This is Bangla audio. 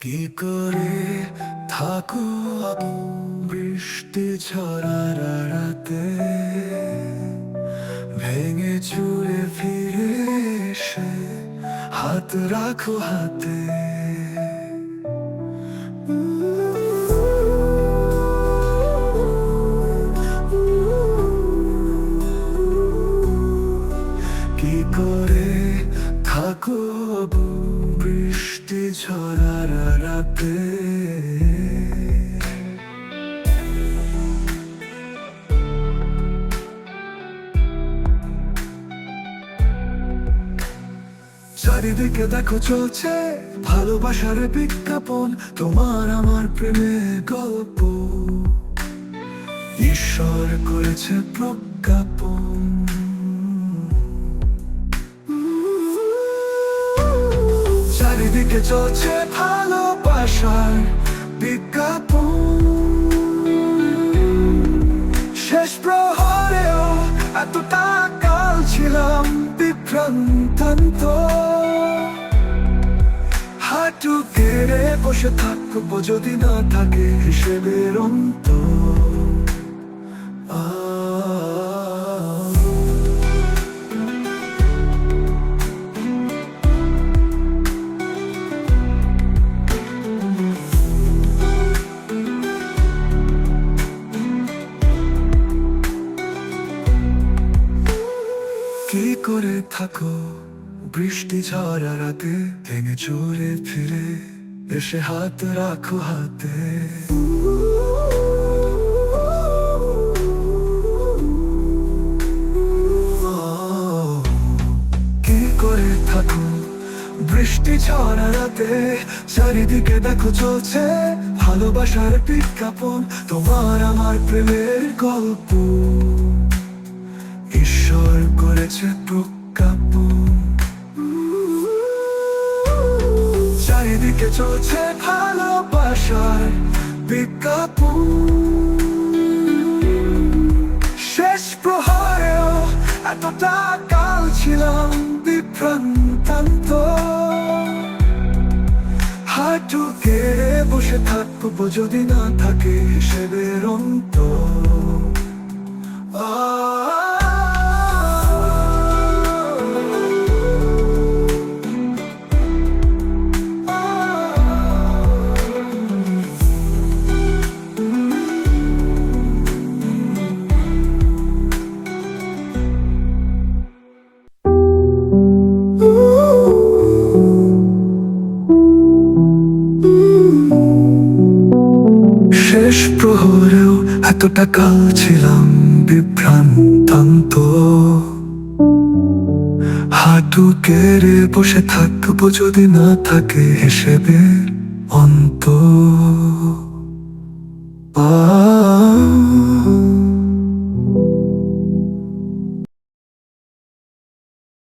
কি করে থাকো বৃষ্টি ঝরার রাতে ভেঙে চুরে ফিরে এসে হাত রাখো হাতে। চারিদিকে দেখো চলছে ভালোবাসার বিজ্ঞাপন, তোমার আমার প্রেমের গল্প। ঈশ্বর করেছে প্রজ্ঞাপন। চারিদিকে চলছে ভালোবাসার বিজ্ঞাপন। শেষ প্রহরেও এতটা কাল ছিলাম বিভ্রান্তান্ত হাঁটু কেড়ে বসে থাকব যদি না থাকে হিসেবের অন্ত কি করে থাকো? বৃষ্টি ঝরা রাতে ভেঙে চলে ফিরে, এসে হাত রাখো হাতে। কি করে থাকো? বৃষ্টি ঝরা রাতে চারিদিকে দেখো চলছে ভালোবাসার বিজ্ঞাপন, তোমার আমার প্রেমের গল্প। ঈশ্বর করেছে প্রজ্ঞাপন চলছে ভালোবাসার বিজ্ঞাপন। শেষ প্রহরেও এতটা কাল ছিলাম বিভ্রান্তান্ত। হাঁটু বসে থাকব যদি না থাকে হিসেবের অন্ত। শেষ প্রহরেও এতটা কাল ছিলাম বিভ্রান্তান্ত। হাঁটু কেড়ে বসে থাকব যদি না থাকে হিসেবে অন্ত। আ